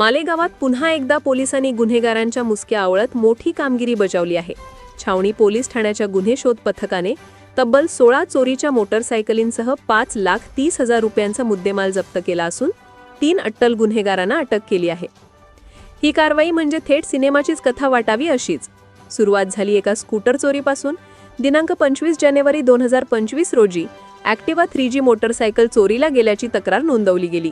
मालेगावात पुन्हा एकदा पोलिसांनी गुन्हेगारांच्या मुसक्या आवळत मोठी कामगिरी बजावली आहे. छावणी पोलीस ठाण्याच्या गुन्हे शोध पथकाने तब्बल सोळा चोरीच्या मोटरसायकलींसह पाच लाख तीस हजार रुपयांचा मुद्देमाल जप्त केला असून तीन अट्टल गुन्हेगारांना अटक केली आहे. ही कारवाई म्हणजे थेट सिनेमाचीच कथा वाटावी अशीच. सुरुवात झाली एका स्कूटर चोरीपासून. दिनांक पंचवीस जानेवारी दोन हजार पंचवीस रोजी ॲक्टिवा थ्री जी मोटरसायकल चोरीला गेल्याची तक्रार नोंदवली गेली.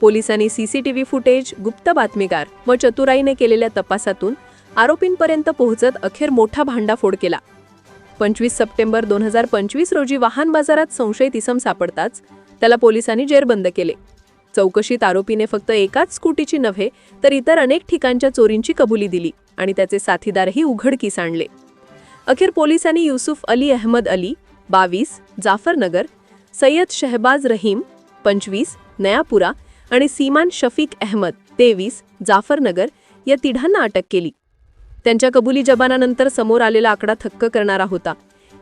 पोलिसांनी सीसीटीव्ही फुटेज गुप्त बातमीगार व चतुराईने केलेल्या तपासातून आरोपींपर्यंत पोहोचत अखेर मोठा भांडाफोड केला. पंचवीस सप्टेंबर दोन हजार पंचवीस रोजी वाहन बाजारात संशयित इसम सापडताच त्याला पोलिसांनी जेरबंद केले. चौकशीत आरोपीने फक्त एकाच स्कूटीची नव्हे तर इतर अनेक ठिकाणच्या चोरींची कबुली दिली आणि त्याचे साथीदारही उघडकीस आणले. अखेर पोलिसांनी युसुफ अली अहमद अली बावीस जाफरनगर सय्यद शहबाज रहीम पंचवीस नयापुरा आणि सीमान शफीक अहमद तेवीस जाफरनगर या तिघांना अटक केली. त्यांच्या कबुली जबानानंतर समोर आलेला आकडा थक्क करणारा होता.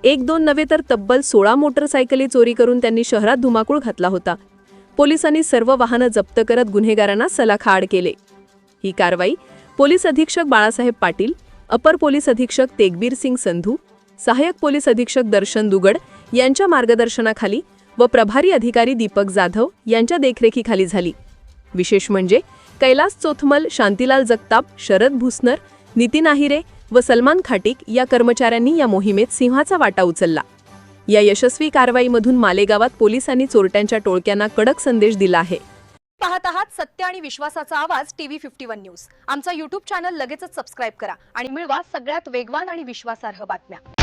एक दोन नव्हे तर तब्बल सोळा मोटरसायकली चोरी करून त्यांनी शहरात धुमाकूळ घातला होता. पोलिसांनी सर्व वाहनं जप्त करत गुन्हेगारांना सलाखाआड केले. ही कारवाई पोलीस अधीक्षक बाळासाहेब पाटील अपर पोलीस अधीक्षक तेगबीर सिंग संधू सहाय्यक पोलीस अधीक्षक दर्शन दुगड यांच्या मार्गदर्शनाखाली व प्रभारी अधिकारी दीपक जाधव यांच्या देखरेखीखाली झाली. विशेष म्हणजे कैलास चोथमल शांतीलाल जगताप शरद भुसनर नितीन आहिरे व सलमान खाटिक या कर्मचाऱ्यांनी या मोहिमेत सिंहाचा वाटा उचलला. या यशस्वी कारवाईमधून मालेगावात पोलिसांनी चोरट्यांच्या टोळक्यांना कडक संदेश दिला आहे. पाहत आहात सत्य आणि विश्वासाचा आवाज टीव्ही फिफ्टी वन न्यूज. आमचा युट्यूब चॅनल लगेचच सबस्क्राईब करा आणि मिळवा सगळ्यात वेगवान आणि विश्वासार्ह बातम्या.